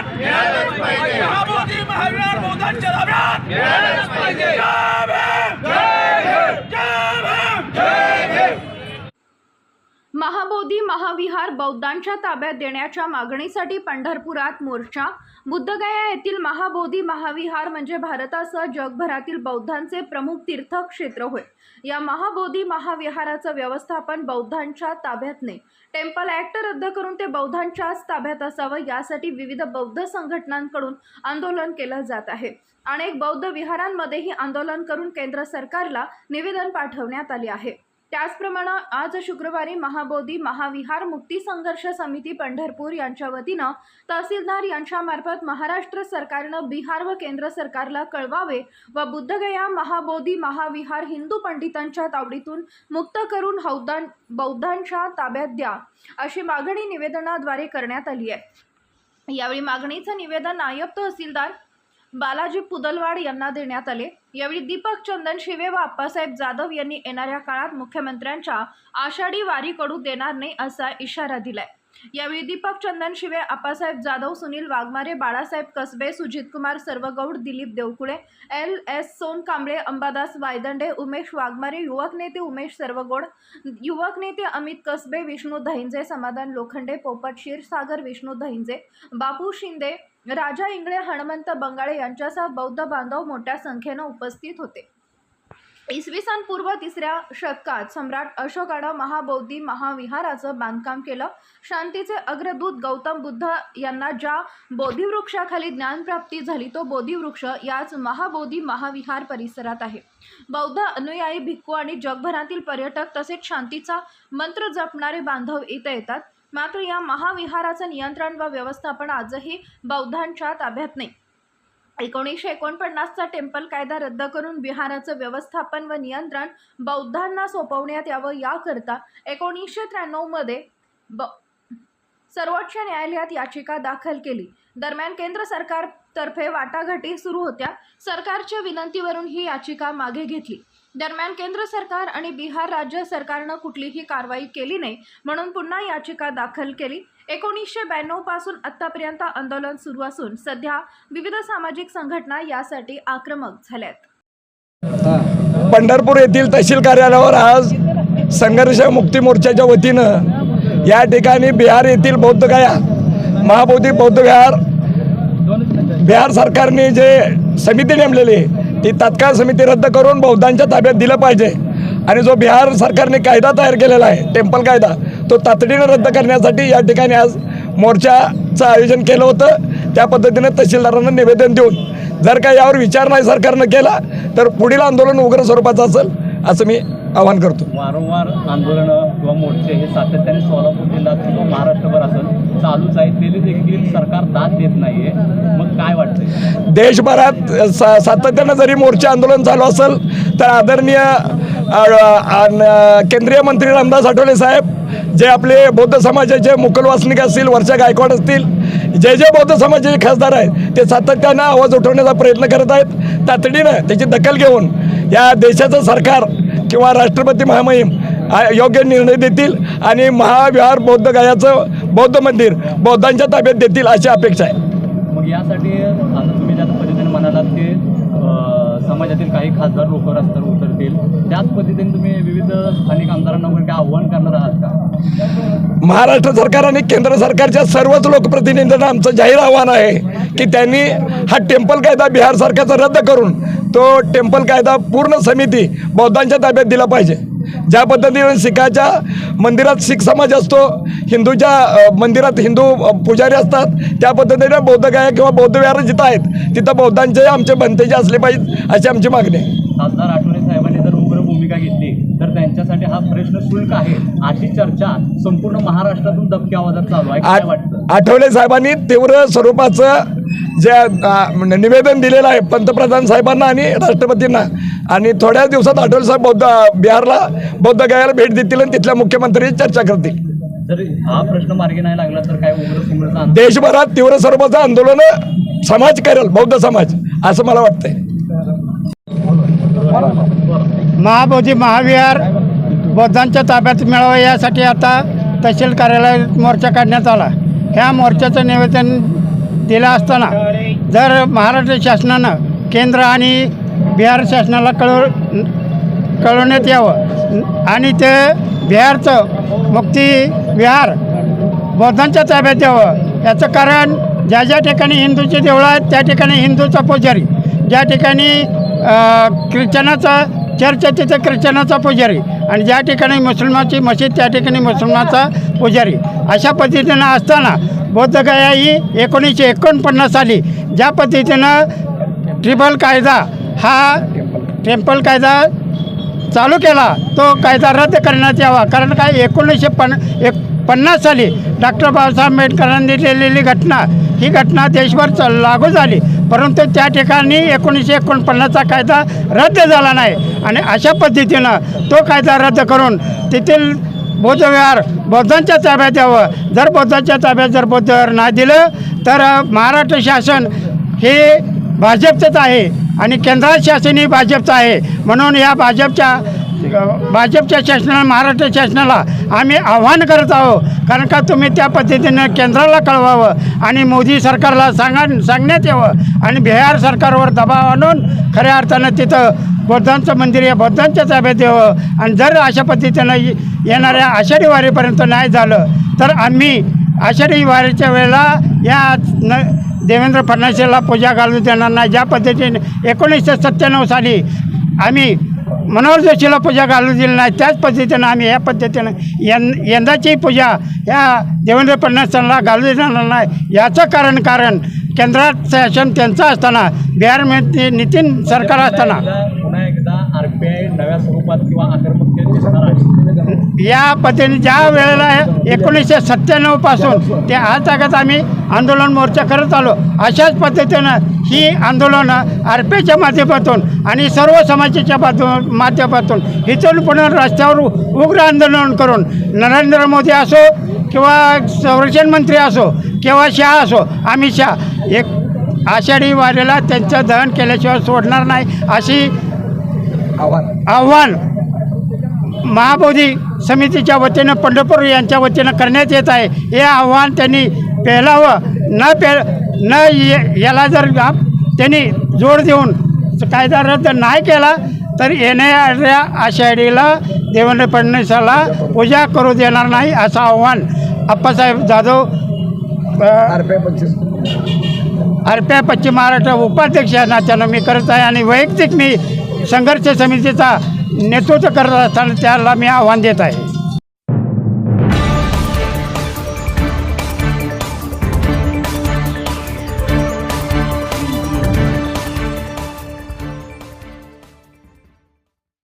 ताब्यात महाबोधी महाविहार बौद्धांच्या ताब्यात जय भीम! जय भीम! जय भीम! महाबोधी महाविहार बौद्धांच्या ताब्यात देण्याच्या मागणीसाठी पंढरपुरात मोर्चा. बुद्धगया येथील महाबोधी महाविहार म्हणजे भारतासह जगभरातील बौद्धांचे प्रमुख तीर्थक्षेत्र होय. या महाबोधी महाविहाराचं व्यवस्थापन बौद्धांच्या ताब्यात नाही टेम्पल ॲक्ट रद्द करून ते बौद्धांच्याच ताब्यात असावं यासाठी विविध बौद्ध संघटनांकडून आंदोलन केलं जात आहे. अनेक बौद्ध विहारांमध्येही आंदोलन करून केंद्र सरकारला निवेदन पाठवण्यात आले आहे. त्याचप्रमाणे आज शुक्रवारी महाबोधी महाविहार मुक्ती संघर्ष समिती पंढरपूर यांच्या वतीनं तहसीलदार यांच्यामार्फत महाराष्ट्र सरकारनं बिहार व केंद्र सरकारला कळवावे व बुद्धगया महाबोधी महाविहार हिंदू पंडितांच्या तावडीतून मुक्त करून हौदान बौद्धांच्या ताब्यात द्या अशी मागणी निवेदनाद्वारे करण्यात आली आहे. यावेळी मागणीचं निवेदन नायब तहसीलदार बालाजी पुदलवाड यांना देण्यात आले. यावेळी दीपक चंदन शिवे व आप्पासाहेब जाधव यांनी येणाऱ्या काळात मुख्यमंत्र्यांच्या आषाढी वारीकडू देणार नाही असा इशारा दिलाय. यावेळी दीपक चंदन शिवे आप्पासाहेब जाधव सुनील वाघमारे बाळासाहेब कसबे सुजित कुमार सर्वगौड दिलीप देवकुळे एल एस सोन कांबळे अंबादास वायदंडे उमेश वाघमारे युवक नेते उमेश सर्वगौड युवक नेते अमित कसबे विष्णू दहिंजे समाधान लोखंडे पोपट क्षीरसागर विष्णू दहिंजे बापू शिंदे राजा इंगळे हनुमंत बंगाळे यांच्यासह बौद्ध बांधव मोठ्या संख्येनं उपस्थित होते. इसवी सन पूर्व तिसऱ्या शतकात सम्राट अशोकानं महाबौद्धी महाविहाराचं बांधकाम केलं. शांतीचे अग्रदूत गौतम बुद्ध यांना ज्या बोधिवृक्षाखाली ज्ञानप्राप्ती झाली तो बोधिवृक्ष याच महाबोधी महाविहार परिसरात आहे. बौद्ध अनुयायी भिक्खू आणि जगभरातील पर्यटक तसेच शांतीचा मंत्र जपणारे बांधव इथे येतात. मात्र या महाविहाराचं नियंत्रण व व्यवस्थापन आजही बौद्धांच्या ताब्यात नाही. एकोणीसशे एकोणपन्नासचा टेम्पल कायदा रद्द करून विहाराचं व्यवस्थापन व नियंत्रण बौद्धांना सोपवण्यात यावं याकरता एकोणीसशे त्र्याण्णवमध्ये ब सर्वोच्च न्यायालयात याचिका दाखल केली. दरम्यान केंद्र सरकारतर्फे वाटाघाटी सुरू होत्या. सरकारच्या विनंतीवरून ही याचिका मागे घेतली. दरम्यान केंद्र सरकार आणि बिहार राज्य सरकारनं कुठलीही कारवाई केली नाही म्हणून पुन्हा याचिका दाखल केली. एकोणीसशे ब्याण्णवपासून आत्तापर्यंत आंदोलन सुरू असून सध्या विविध सामाजिक संघटना यासाठी आक्रमक झाल्यात. पंढरपूर येथील तहसील कार्यालयावर आज संघर्ष मुक्ती मोर्चाच्या वतीनं या ठिकाणी बिहार येथील बौद्धगया महाबोधी बौद्ध बिहार सरकारने जे समिती नेमलेली आहे, ती तत्काळ समिती रद्द करून बौद्धांच्या ताब्यात दिलं पाहिजे. आणि जो बिहार सरकारने कायदा तयार केलेला आहे टेम्पल कायदा तो तातडीनं रद्द करण्यासाठी या ठिकाणी आज मोर्चाचं आयोजन केलं होतं. त्या पद्धतीनं तहसीलदारांना निवेदन देऊन जर का यावर विचार नाही सरकारनं केला तर पुढील आंदोलन उग्र स्वरूपाचं असेल असं मी आवाहन करतो. वारंवार आंदोलनं किंवा मोर्चे हे सातत्याने सोलापूर जिल्ह्यात किंवा महाराष्ट्रभर असेल चालूच आहेत तरी देखील सरकार दाद देत नाहीये. मग काय वाटतंय? देशभरात सा सातत्यानं जरी मोर्चे आंदोलन चालू असेल तर आदरणीय केंद्रीय मंत्री रामदास आठवले साहेब जे आपले बौद्ध समाजाचे मुकलवासनिक असतील वर्षा गायकवाड असतील जे जे बौद्ध समाजाचे खासदार आहेत ते सातत्यानं आवाज उठवण्याचा प्रयत्न करत आहेत. तातडीनं त्याची दखल घेऊन या देशाचं सरकार किंवा राष्ट्रपती महामहिम योग्य निर्णय देतील आणि महाविहार बौद्ध गायाचं बौद्ध मंदिर बौद्धांच्या ताब्यात देतील अशी अपेक्षा आहे. मग यासाठी आता तुम्ही ज्या पद्धतीने म्हणालात की समाजातील काही खासदार लोक रस्त्यावर उतरतील त्याच पद्धतीने तुम्ही विविध स्थानिक आमदारांना वगैरे काय आव्हान करणार आहात का? महाराष्ट्र सरकार आणि केंद्र सरकारच्या सर्वच लोकप्रतिनिधींना आमचं जाहीर आव्हान आहे की त्यांनी हा टेम्पल कायदा बिहार सरकारचा रद्द करून तो टेम्पल कायदा पूर्ण समिती बौद्धांच्या ताब्यात दिला पाहिजे. ज्या पद्धतीने शिखाच्या मंदिरात शीख समाज असतो हिंदूच्या मंदिरात हिंदू पुजारी असतात त्या पद्धतीने बौद्ध गाया किंवा बौद्ध विहार जिथं आहेत तिथं बौद्धांचे आमचे बनतेचे असले पाहिजेत अशी आमची मागणी आहे खासदार आठवले साहेबांनी जर उग्र भूमिका घेतली. तर त्यांच्यासाठी हा प्रश्न शुल्क आहे अशी चर्चा संपूर्ण महाराष्ट्रातून दबक्या आवाजात चालू आहे. काय वाटतं? आठवले साहेबांनी तीव्र स्वरूपाचं जे निवेदन दिलेलं आहे पंतप्रधान साहेबांना आणि राष्ट्रपतींना. आणि थोड्याच दिवसात आठवले साहेब बौद्ध बिहारला बौद्ध गयाला भेट देतील आणि तिथल्या मुख्यमंत्र्यांची चर्चा करतील. हा प्रश्न मार्गी नाही लागला तर काय देशभरात तीव्र स्वरूपाचं आंदोलन समाज करेल बौद्ध समाज असं मला वाटतंय. महाबोधी महाविहार बौद्धांच्या ताब्यात मिळावं यासाठी आता तहसील कार्यालयात मोर्चा काढण्यात आला. ह्या मोर्चाचं निवेदन दिलं असताना जर महाराष्ट्र शासनानं केंद्र आणि बिहार शासनाला कळव कळवण्यात यावं आणि ते बिहारचं मुक्ती विहार बौद्धांच्या ताब्यात द्यावं याचं कारण ज्या ज्या ठिकाणी हिंदूचे देवळं आहेत त्या ठिकाणी हिंदूचा पुजारी ज्या ठिकाणी ख्रिश्चनाचा चर्च तिथं तिथे ख्रिश्चनाचा पुजारी. आणि ज्या ठिकाणी मुसलमानची मशीद त्या ठिकाणी मुसलमानचा पुजारी. अशा पद्धतीनं असताना बौद्धगया ही एकोणीसशे एकोणपन्नास साली ज्या पद्धतीनं ट्रिपल कायदा हा टेम्पल कायदा चालू केला तो कायदा रद्द करण्यात यावा. कारण काय? एकोणीसशे पन एक पन्नास साली डॉक्टर बाबासाहेब आंबेडकरांनी लिहिलेली घटना ही घटना देशभर च लागू झाली. परंतु त्या ठिकाणी एकोणीसशे एकोणपन्नासचा कायदा रद्द झाला नाही. आणि अशा पद्धतीनं तो कायदा रद्द करून तेथील बौद्धविहार बौद्धांच्या ताब्यात द्यावं जर बौद्धांच्या ताब्यात जर बौद्धविहार नाही दिलं तर महाराष्ट्र शासन हे भाजपचंच आहे आणि केंद्रात शासन ही भाजपचं आहे. म्हणून या भाजपच्या भाजपच्या शासनाला महाराष्ट्र शासनाला आम्ही आव्हान करत आहोत. कारण का तुम्ही त्या पद्धतीनं केंद्राला कळवावं आणि मोदी सरकारला सांगा सांगण्यात यावं आणि बिहार सरकारवर दबाव आणून खऱ्या अर्थानं तिथं बौद्धांचं मंदिर या बौद्धांच्या ताब्यात द्यावं. आणि जर अशा पद्धतीनं ये- येणाऱ्या आषाढी वारीपर्यंत नाही झालं तर आम्ही आषाढी वारीच्या वेळेला या न देवेंद्र फडणवीसला पूजा घालून देणार नाही. ज्या पद्धतीने एकोणीसशे सत्त्याण्णव साली आम्ही मनोहर जोशीला पूजा घालू दिली नाही. त्याच पद्धतीनं आम्ही या पद्धतीनं यं यंदाची पूजा या देवेंद्र फडणवीसांना घालू देणार नाही. याचं कारण कारण केंद्रात शासन त्यांचं असताना बिहारमध्ये नितीन सरकार असताना एकदा- पुन्हा एकदा आर पी आय नव्या स्वरूपात किंवा आक्रमकतेत दिसणार आहे. या पद्धतीने ज्या वेळेला एकोणीसशे सत्त्याण्णवपासून ते आज जागत आम्ही आंदोलन मोर्चा करत आलो अशाच पद्धतीनं ही आंदोलनं आर माध्यमातून आणि सर्व समाजाच्या माध्यमातून इथून पुन्हा रस्त्यावर उग्र आंदोलन करून नरेंद्र मोदी असो किंवा संरक्षण मंत्री असो किंवा शहा असो अमित शहा एक आषाढी वारीला त्यांचं दहन केल्याशिवाय सोडणार नाही अशी आव्हान. महाबोधी समितीच्या वतीनं पंढरपूर यांच्या वतीनं करण्यात येत आहे. हे आव्हान त्यांनी पेलावं. न पे न ये- याला जर त्यांनी जोड देऊन कायदा रद्द नाही केला तर येणाऱ्या आषाढीला देवेंद्र फडणवीसाला पूजा करू देणार नाही असं आव्हान अप्पासाहेब जाधव अ, आरपीआय पश्चिम महाराष्ट्र उपाध्यक्ष या नात्यानं मी करत आहे. आणि वैयक्तिक मी संघर्ष समितीचा नेतृत्व करत असताना त्याला मी आव्हान देत आहे.